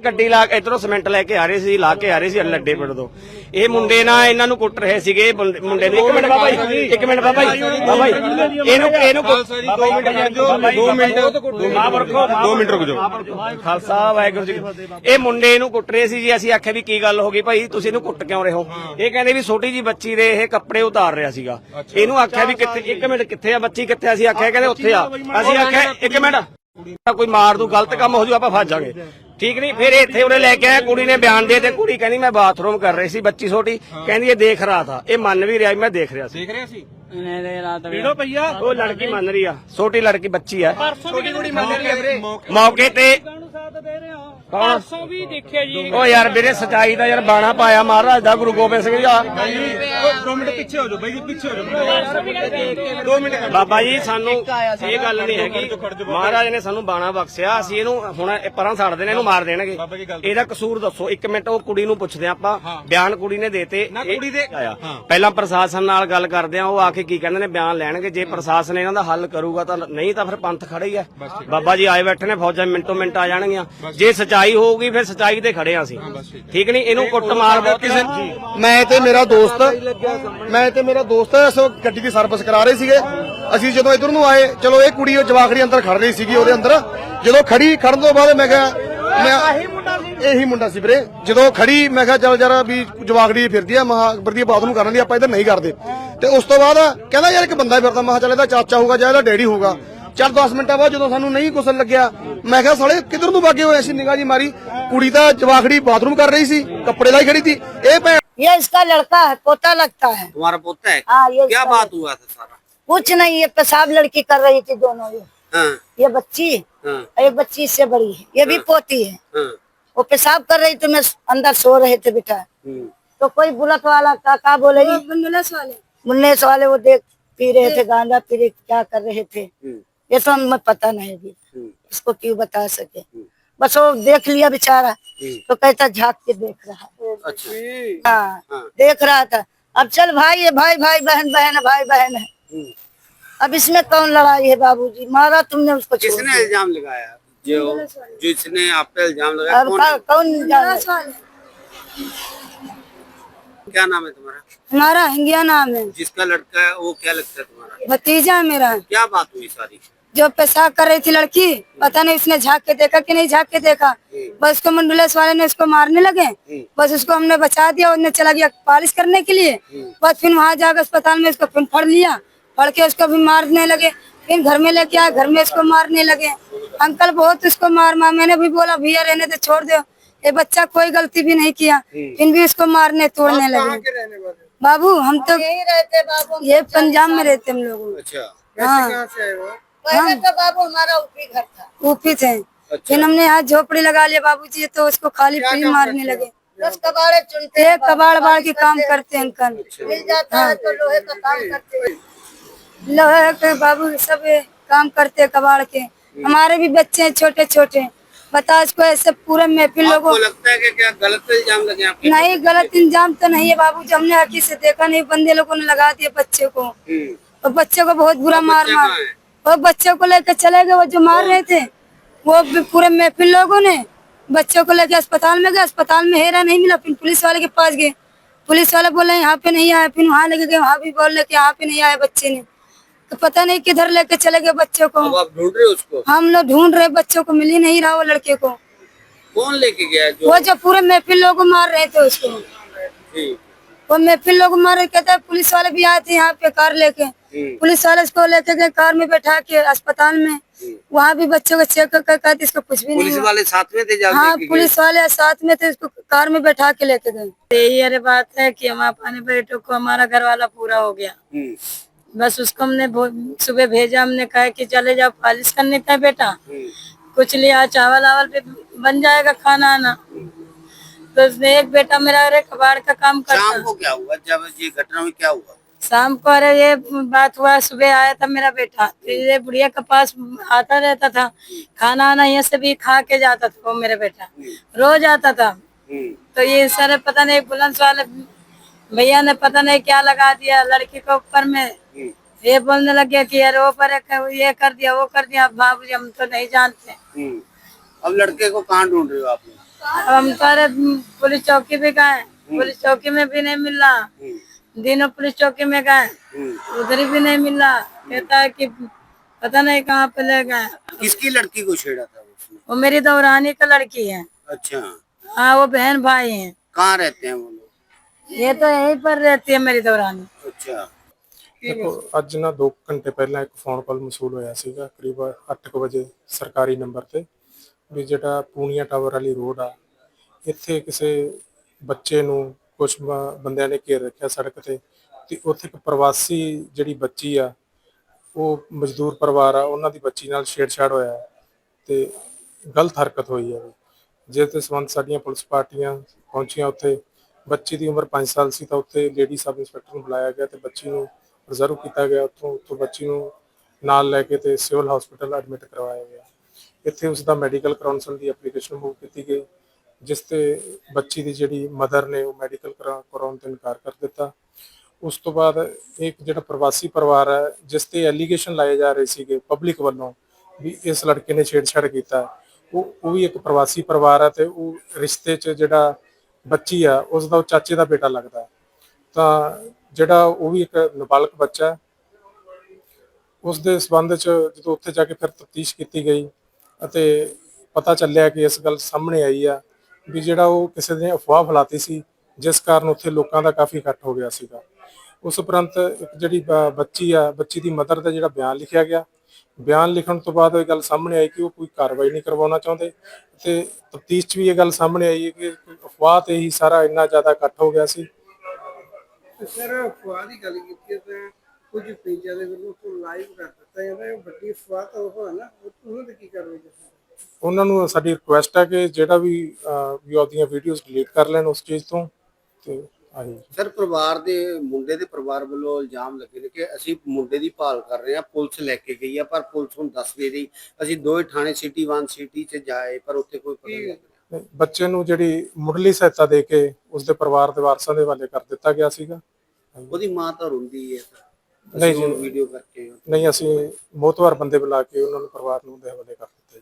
ਗੱਡੀ ਲਾ ਕੇ ਇਧਰੋਂ ਸਿਮੈਂਟ ਲੈ ਕੇ ਆ ਰਹੇ ਸੀ ਲਾ ਕੇ ਆ ਰਹੇ ਸੀ ਲੱਡੇ ਪਿੰਡ ਤੋਂ। ਇਹ ਮੁੰਡੇ ਨਾ ਇਹਨਾਂ ਨੂੰ ਕੁੱਟ ਰਹੇ ਸੀਗੇ ਇਹ ਮੁੰਡੇ ਮੁੰਡੇ ਨੇ ਇੱਕ ਮਿੰਟ ਬਾਬਾ ਜੀ। ਇੱਕ ਮਿੰਟ ਬਾਬਾ ਜੀ ਬਾਬਾ ਜੀ। ਇਹਨੂੰ ਇਹਨੂੰ ਕੁੱਟ- ਬਾਬਾ ਜੀ, 2 ਮਿੰਟ ਮਾਫ ਰੱਖੋ 2 ਮਿੰਟ ਰੁਕ ਜਾਓ। ਖਾਲਸਾ ਵਾਹਿਗੁਰੂ ਜੀ ਕੀ ਫਤਿਹ। ਇਹ ਮੁੰਡੇ ਨੂੰ ਕੁੱਟ ਰਹੇ ਸੀ ਜੀ ਅਸੀਂ ਆਖਿਆ ਵੀ ਕੀ ਗੱਲ ਹੋ ਗਈ? ਭਾਈ ਤੁਸੀਂ ਇਹਨੂੰ ਕੁੱਟ ਕਿਉਂ ਰਹੇ ਹੋ? ਇਹ ਕਹਿੰਦੇ ਵੀ ਛੋਟੀ ਜੀ ਬੱਚੀ ਦੇ ਇਹ ਕੱਪੜੇ ਉਤਾਰ ਰਿਹਾ ਸੀਗਾ। ਇਹਨੂੰ ਆਖਿਆ ਵੀ ਕਿੱਥੇ ਇੱਕ ਮਿੰਟ ਕਿੱਥੇ ਆ ਬੱਚੀ? ਕਿੱਥੇ ਆ? ਅਸੀਂ ਆਖਿਆ ਕਹਿੰਦੇ ਉੱਥੇ ਆ। ਅਸੀਂ ਆਖਿਆ ਇੱਕ ਮਿੰਟ। ਕੋਈ ਮਾਰ ਦੂ ਗਲਤ ਕੰਮ ਹੋ ਜੂ ਆਪਾਂ ਫਸ ਜਾਾਂਗੇ ਠੀਕ ਨਹੀਂ ਫਿਰ ਇੱਥੇ ਉਹਨੇ ਲੈ ਕੇ ਆਇਆ ਕੁੜੀ ਨੇ ਬਿਆਨ ਦੇ ਤੇ ਕੁੜੀ ਕਹਿੰਦੀ ਮੈਂ ਬਾਥਰੂਮ ਕਰ ਰਹੀ ਸੀ ਬੱਚੀ ਛੋਟੀ ਕਹਿੰਦੀ ਇਹ ਦੇਖ ਰਹਾ ਥਾ ਇਹ ਮੰਨ ਵੀ ਰਿਹਾ ਮੈਂ ਦੇਖ ਰਿਹਾ ਸੀ। ਦੇਖ ਰਿਹਾ ਸੀ? ਉਹ ਲੜਕੀ ਮੰਨ ਰਹੀ ਆ ਛੋਟੀ ਲੜਕੀ ਬੱਚੀ ਆ। ਛੋਟੀ ਕੁੜੀ ਮੰਨ ਰਹੀ ਆ ਵੀਰੇ? ਮੌਕੇ ਤੇ ਪਰਸੋਂ ਵੀ ਦੇਖਿਆ ਜੀ। ਉਹ ਯਾਰ ਵੀਰੇ ਸਚਾਈ ਦਾ ਯਾਰ ਬਾਣਾ ਪਾਇਆ ਮਹਾਰਾਜ ਦਾ ਗੁਰੂ ਗੋਬਿੰਦ ਸਿੰਘ ਜੀ ਦਾ 2 ਮਿੰਟ ਪਿੱਛੇ ਹੋ ਜਾਓ ਬਾਈ ਜੀ ਪਿੱਛੇ ਹੋ ਜਾਓ। 2 ਮਿੰਟ ਬਾਬਾ ਜੀ ਸਾਨੂੰ ਇਹ ਗੱਲ ਨਹੀਂ ਹੈਗੀ। ਮਹਾਰਾਜ ਨੇ ਸਾਨੂੰ ਬਾਣਾ ਬਖਸ਼ਿਆ ਅਸੀਂ ਇਹਨੂੰ ਹੁਣ ਇਹ ਪਰਾਂ ਛੱਡ ਦੇਣੇ ਇਹਨੂੰ ਮਾਰ ਦੇਣਗੇ। ਇਹਦਾ ਕਸੂਰ ਦੱਸੋ। ਇੱਕ ਮਿੰਟ ਉਹ ਕੁੜੀ ਨੂੰ ਪੁੱਛਦੇ ਹਾਂ ਆਪਾਂ। ਬਿਆਨ ਕੁੜੀ ਨੇ ਦੇਤੇ। ਕੁੜੀ ਦੇ- ਹਾਂ। ਪਹਿਲਾਂ ਪ੍ਰਸ਼ਾਸਨ ਨਾਲ ਗੱਲ ਕਰਦੇ ਆ ਉਹ ਆ ਕੇ ਕੀ ਕਹਿੰਦੇ ਨੇ ਬਿਆਨ ਲੈਣਗੇ। ਜੇ ਪ੍ਰਸ਼ਾਸਨ ਇਹਨਾਂ ਦਾ ਹੱਲ ਕਰੂਗਾ ਤਾਂ ਨਹੀਂ ਤਾਂ ਫਿਰ ਪੰਥ ਖੜੇ ਹੀ ਆ। ਬਾਬਾ ਜੀ ਆਏ ਬੈਠੇ ਨੇ ਫੌਜਾਂ ਮਿੰਟੋ ਮਿੰਟ ਆ ਜਾਣਗੀਆਂ। ਜੇ ਸਚਾਈ ਹੋਊਗੀ ਫਿਰ ਸਚਾਈ ਤੇ ਖੜੇ ਆ ਅਸੀਂ। ਠੀਕ ਨਹੀਂ? ਇਹਨੂੰ ਕੁੱਟ ਮਾਰ ਬਹੁਤ ਕਿਸੇ ਮੈਂ ਤੇ ਮੇਰਾ ਦੋਸਤ ਮੈਂ ਤੇ ਮੇਰਾ ਦੋਸਤ ਇਸ ਗੱਡੀ ਦੀ ਸਰਵਿਸ ਕਰਾ ਰਹੇ ਸੀਗੇ। ਅਸੀਂ ਜਦੋਂ ਇਧਰ ਨੂੰ ਆਏ ਚਲੋ ਇਹ ਕੁੜੀ ਉਹ ਜਵਾਖੜੀ ਅੰਦਰ ਖੜ ਰਹੀ ਸੀਗੀ ਉਹਦੇ ਅੰਦਰ। ਜਦੋਂ ਖੜੀ ਖੜਨ ਤੋਂ ਬਾਅਦ ਮੈਂ ਕਿਹਾ ਮੈਂ ਇਹੀ ਮੁੰਡਾ ਸੀ ਵੀਰੇ। ਜਦੋਂ ਖੜੀ ਮੈਂ ਕਿਹਾ ਚੱਲ ਜਰਾ ਵੀ ਜਵਾਖੜੀ ਫਿਰਦੀ ਆ ਮਹਾ ਵਰਦੀ ਬਾਥਰੂਮ ਕਰਨ ਦੀ ਆਪਾਂ ਇਧਰ ਨਹੀਂ ਕਰਦੇ। ਤੇ ਉਸ ਤੋਂ ਬਾਅਦ ਕਹਿੰਦਾ ਯਾਰ ਇੱਕ ਬੰਦਾ ਫਿਰਦਾ ਮੈਂ ਕਿਹਾ ਚੱਲ ਇਹਦਾ ਚਾਚਾ ਹੋਊਗਾ ਜਾਂ ਇਹਦਾ ਡੈਡੀ ਹੋਊਗਾ। ਚੱਲ 10 ਮਿੰਟਾਂ ਬਾਅਦ ਜਦੋਂ ਸਾਨੂੰ ਨਹੀਂ ਕੁਸਲ ਲੱਗਿਆ ਮੈਂ ਕਿਹਾ ਸਾਲੇ ਕਿੱਧਰ ਨੂੰ ਭਾਗੇ ਹੋਏ ਸੀ ਨਿਗਾਹ ਜੀ ਮਾਰੀ ਕੁੜੀ ਤਾਂ ਜਵਾਖੜੀ ਬਾਥਰੂਮ ਕਰ ਰਹੀ ਸੀ ਕੱਪੜੇ ਲਾਈ ਖੜੀ ਸੀ ਇਹ ਭੈਣ ये इसका लड़का है पोता लगता है तुम्हारा पोता है हाँ ये क्या इसका बात हुआ था सारा कुछ नहीं ये पेशाब लड़की कर रही थी दोनों ये हाँ ये बच्ची हाँ और ये बच्ची इससे बड़ी है ये भी पोती है हाँ वो पेशाब कर रही थी मैं अंदर सो रहे थे बेटा हम्म, तो कोई बुलेट वाला का का बोले मुन्नेस वाले मुन्नेस वाले वो देख पी रहे थे गांजा पी रहे क्या कर रहे थे हम्म, ये तो हमें पता नहीं अभी हम्म, इसको क्यों बता सके? बस वो देख लिया बेचारा तो कहता झाक के देख रहा। है अच्छा। हाँ हाँ। देख रहा था। अब चल भाई है भाई भाई बहन बहन है भाई बहन है। हम्म। अब इसमें कौन लड़ाई है बाबूजी? मारा तुमने उसको किसने इल्ज़ाम लगाया? जो जिसने आप पे इल्ज़ाम लगाया अब कौन? कौन जाने? क्या नाम है तुम्हारा? हमारा हिंगिया नाम है। जिसका लड़का है वो क्या लगता है तुम्हारा? भतीजा है मेरा। क्या बात हुई सारी? जो पेशाब कर रही थी लड़की पता नहीं उसने झाँक के देखा कि नहीं झाँक के देखा। बस उसको मंडुलेस वाले ने उसको मारने लगे। बस उसको हमने बचा दिया उसने चला गया पालिश करने के लिए। बस फिर वहाँ जाकर अस्पताल में उसको फिर फड़ लिया। फड़ के उसको भी मारने लगे। फिर घर में लेके आए घर में उसको मारने लगे। अंकल बहुत उसको मार मार। मैंने भी बोला भैया रहने तो छोड़ दो। ये बच्चा कोई गलती भी नहीं किया। फिर भी उसको मारने तोड़ने लगे। बाबू हम तो यही रहते बाबू? ये पंजाब में रहते हम लोग। अच्छा। हाँ। पहले तो बाबू हमारा ऊपी घर था। ऊपी थे। फिर हमने यहाँ झोपड़ी लगा लिया बाबू जी तो उसको खाली पी मारने लगे। बस कबाड़े चुनते हैं कबाड़ बाड़ के काम करते हैं। अंकल। मिल जाता है तो लोहे का काम करते हैं। लोहे के बाबू सब काम करते हैं कबाड़ के। हमारे भी बच्चे हैं छोटे छोटे बता इसको ऐसे पूरे महफिल लोगों लगता है कि क्या गलत इल्ज़ाम लगे आपके नहीं गलत इंजाम तो नहीं है बाबू जी हमने आखिर से देखा नहीं बंदे लोगों ने लगा दिया बच्चे को। हम्म, और बच्चे को बहुत बुरा मार मार हैं? वो बच्चों को लेकर चले गए वो जो मार रहे थे वो पूरे महफिल लोगों ने बच्चों को लेकर अस्पताल में गए अस्पताल में हेरा नहीं मिला फिर पुलिस वाले के पास गए। पुलिस वाले बोले यहाँ पे नहीं आए फिर वहाँ लेके गए वहाँ भी बोल रहे यहाँ पे नहीं आए बच्चे ने। तो पता नहीं किधर लेके चले गए बच्चों को। आप ढूंढ रहे उसको? हम लोग ढूंढ रहे बच्चों को मिल ही नहीं रहा वो लड़के को। कौन लेके गया जो? वो जो पूरे महफिल लोग मार रहे थे उसको। वो महफिल लोग मार रहे कहते पुलिस वाले भी आए थे यहाँ पे कार लेके। पुलिस वाले इसको लेके गए कार में बैठा के अस्पताल में। वहाँ भी बच्चों को चेक कर कहते इसको कुछ भी नहीं पुलिस हुआ। वाले साथ में थे हाँ पुलिस वाले साथ में थे इसको कार में बैठा के लेके गए। यही अरे बात है कि हम अपने बेटों को हमारा घर वाला पूरा हो गया। बस उसको हमने सुबह भेजा हमने कहा कि चले जाओ पालिश करने का बेटा। कुछ लिया चावल आवल पे बन जाएगा खाना आना। तो उसने एक बेटा मेरा अरे कबाड़ का काम करता। शाम को क्या हुआ? जब ये घटना हुई क्या हुआ? शाम को अरे ये बात हुआ सुबह आया था मेरा बेटा फिर ये बुढ़िया के पास आता रहता था खाना आना यहाँ से भी खा के जाता था वो मेरा बेटा रोज आता था। हम्म, तो ये सर पता नहीं बुलंद वाले भैया ने पता नहीं क्या लगा दिया लड़की को ऊपर में। हम्म, ये बोलने लग गया कि यार वो पर ये कर दिया वो कर दिया बाबू जी हम तो नहीं जानते। हम्म। अब लड़के को कहाँ ढूंढ रहे हो आप अब हम तो अरे पुलिस चौकी भी गए पुलिस चौकी में भी नहीं मिल रहा दिनों पुलिस चौकी में गए उधर भी नहीं मिल रहा कहता है कि पता नहीं कहाँ पे ले गए किसकी लड़की को छेड़ा था उसने वो मेरी दौरानी का लड़की है अच्छा हाँ वो बहन भाई है कहाँ रहते हैं वो लोग ये तो यहीं पर रहती है मेरी दौरानी अच्छा ਦੇਖੋ ਅੱਜ ਨਾ 2 ਘੰਟੇ ਪਹਿਲਾਂ ਇੱਕ ਫੋਨ ਕਾਲ ਮਸੂਲ ਹੋਇਆ ਸੀਗਾ ਕਰੀਬ 8:00 ਵਜੇ ਸਰਕਾਰੀ ਨੰਬਰ ਤੇ ਵੀ ਜਿਹੜਾ ਪੂਨੀਆ ਟਾਵਰ ਵਾਲੀ ਰੋਡ ਆ ਇੱਥੇ ਕਿਸੇ ਬੱਚੇ ਨੂੰ ਕੁਝ ਬੰਦਿਆਂ ਨੇ ਘੇਰ ਰੱਖਿਆ ਸੜਕ ਤੇ ਤੇ ਉੱਥੇ ਇੱਕ ਪ੍ਰਵਾਸੀ ਜਿਹੜੀ ਬੱਚੀ ਆ, ਉਹ ਮਜ਼ਦੂਰ ਪਰਿਵਾਰ ਆ, ਉਹਨਾਂ ਦੀ ਬੱਚੀ ਨਾਲ ਛੇੜਛਾੜ ਹੋਇਆ ਹੈ ਤੇ ਗਲਤ ਹਰਕਤ ਹੋਈ ਹੈ ਜਿਸ ਦੇ ਸੰਬੰਧ ਸਾਡੀਆਂ ਪੁਲਿਸ ਪਾਰਟੀਆਂ ਪਹੁੰਚੀਆਂ ਉੱਥੇ, ਬੱਚੀ ਦੀ ਉਮਰ 5 ਸਾਲ ਸੀ ਤਾਂ ਉੱਥੇ ਲੇਡੀ ਸਬ ਇੰਸਪੈਕਟਰ ਨੂੰ ਬੁਲਾਇਆ ਗਿਆ ਤੇ ਬੱਚੀ ਨੂੰ ਰਿਜ਼ਰਵ ਕੀਤਾ ਗਿਆ। ਉੱਥੋਂ ਉੱਥੋਂ ਬੱਚੀ ਨੂੰ ਨਾਲ ਲੈ ਕੇ ਤੇ ਸਿਵਲ ਹਸਪੀਟਲ ਐਡਮਿਟ ਕਰਵਾਇਆ ਗਿਆ। ਇੱਥੇ ਉਸ ਦਾ ਮੈਡੀਕਲ ਕਰਾਉਣ ਦੀ ਐਪਲੀਕੇਸ਼ਨ ਮੂਵ ਕੀਤੀ ਗਈ। ਜਿਸ ਤੇ ਬੱਚੀ ਦੀ ਜਿਹੜੀ ਮਦਰ ਨੇ ਉਹ ਮੈਡੀਕਲ ਕਰਾਉਣ ਤੋਂ ਇਨਕਾਰ ਕਰ ਦਿੱਤਾ। ਉਸ ਤੋਂ ਬਾਅਦ ਇੱਕ ਜਿਹੜਾ ਪ੍ਰਵਾਸੀ ਪਰਿਵਾਰ ਹੈ, ਜਿਸ ਤੇ ਐਲੀਗੇਸ਼ਨ ਲਾਏ ਜਾ ਰਹੇ ਸੀਗੇ ਪਬਲਿਕ ਵੱਲੋਂ ਵੀ ਇਸ ਲੜਕੇ ਨੇ ਛੇੜਛਾੜ ਕੀਤਾ। ਉਹ ਉਹ ਵੀ ਇੱਕ ਪ੍ਰਵਾਸੀ ਪਰਿਵਾਰ ਹੈ ਤੇ ਉਹ ਰਿਸ਼ਤੇ 'ਚ ਜਿਹੜਾ ਬੱਚੀ ਆ, ਉਸ ਦਾ ਉਹ ਚਾਚੇ ਦਾ ਬੇਟਾ ਲੱਗਦਾ ਤਾਂ ਜਿਹੜਾ ਉਹ ਵੀ ਇੱਕ ਨਾਬਾਲਗ ਬੱਚਾ ਹੈ, ਉਸ ਦੇ ਸਬੰਧ 'ਚ ਜਦੋਂ ਉੱਥੇ ਜਾ ਕੇ ਫਿਰ ਤਫਤੀਸ਼ ਕੀਤੀ ਗਈ ਅਤੇ ਪਤਾ ਚੱਲਿਆ ਕਿ ਇਸ ਗੱਲ ਸਾਹਮਣੇ ਆਈ ਆ ਵੀ ਜਿਹੜਾ ਉਹ ਕਿਸੇ ਨੇ ਅਫਵਾਹ ਫੈਲਾਤੀ ਸੀ, ਜਿਸ ਕਾਰਨ ਉੱਥੇ ਲੋਕਾਂ ਦਾ ਕਾਫੀ ਇਕੱਠ ਹੋ ਗਿਆ ਸੀਗਾ। ਉਸ ਉਪਰੰਤ ਇੱਕ ਜਿਹੜੀ ਬੱਚੀ ਆ, ਬੱਚੀ ਦੀ ਮਦਰ ਦਾ ਜਿਹੜਾ ਬਿਆਨ ਲਿਖਿਆ ਗਿਆ। ਬਿਆਨ ਲਿਖਣ ਤੋਂ ਬਾਅਦ ਇਹ ਗੱਲ ਸਾਹਮਣੇ ਆਈ ਕਿ ਉਹ ਕੋਈ ਕਾਰਵਾਈ ਨਹੀਂ ਕਰਵਾਉਣਾ ਚਾਹੁੰਦੇ ਤੇ ਤਫਤੀਸ਼ 'ਚ ਵੀ ਇਹ ਗੱਲ ਸਾਹਮਣੇ ਆਈ ਕਿ ਅਫਵਾਹ ਤੇ ਹੀ ਸਾਰਾ ਇੰਨਾ ਜ਼ਿਆਦਾ ਇਕੱਠ ਹੋ ਗਿਆ ਸੀ। ਸਰ, ਅਫਵਾਹ ਦੀ ਗੱਲ ਕੀਤੀ ਤਾਂ ਕੁਝ ਪੇਜਾਂ ਦੇ ਵੱਲੋਂ ਲਾਈਵ ਕਰ ਦਿੱਤਾ ਜਾਂਦਾ ਹੈ। ਵੱਡੀ ਅਫਵਾਹ ਤਾਂ ਉਹ ਨਾ ਉਹਨਾਂ ਤੇ ਕੀ ਕਾਰਵਾਈ ਕਰਦੇ ਉਹਨਾਂ ਨੂੰ ਸਾਡੀ ਰਿਕੁਐਸਟ ਹੈ ਕਿ ਜਿਹੜਾ ਵੀ ਵੀ ਉਹਦੀਆਂ ਵੀਡੀਓਜ਼ ਡਿਲੀਟ ਕਰ ਲੈਣ ਉਸ ਚੀਜ਼ ਤੋਂ ਤੇ ਆਹੀ। ਸਰ ਪਰਿਵਾਰ ਦੇ ਮੁੰਡੇ ਦੇ ਪਰਿਵਾਰ ਵੱਲੋਂ ਇਲਜ਼ਾਮ ਲੱਗੇ ਨੇ ਕਿ ਅਸੀਂ ਮੁੰਡੇ ਦੀ ਭਾਲ ਕਰ ਰਹੇ ਹਾਂ ਪੁਲਿਸ ਲੈ ਕੇ ਗਈ ਆ ਪਰ ਪੁਲਿਸ ਹੁਣ ਦੱਸ ਨਹੀਂ ਰਹੀ ਅਸੀਂ ਦੋਵੇਂ ਥਾਣੇ ਸਿਟੀ 1 ਸਿਟੀ 'ਚ ਜਾਏ ਪਰ ਉੱਥੇ ਕੋਈ ਪਤਾ ਨਹੀਂ ਬੱਚੇ ਨੂੰ ਜਿਹੜੀ ਮੁੱਢਲੀ ਸਹਾਇਤਾ ਦੇ ਕੇ ਉਸਦੇ ਪਰਿਵਾਰ ਦੇ ਵਾਰਸਾਂ ਦੇ ਹਵਾਲੇ ਕਰ ਦਿੱਤਾ ਗਿਆ ਸੀਗਾ। ਉਹਦੀ ਮਾਂ ਤਾਂ ਰੋਂਦੀ ਹੈ ਨਹੀਂ। ਵੀਡੀਓ ਕਰਕੇ ਨਹੀਂ ਅਸੀਂ ਮੋਤਵਾਰ ਬੰਦੇ ਬੁਲਾ ਕੇ ਉਹਨਾਂ ਨੂੰ ਪਰਿਵਾਰ ਨੂੰ ਦੇ ਹਵਾਲੇ ਕਰ ਦਿੱਤਾ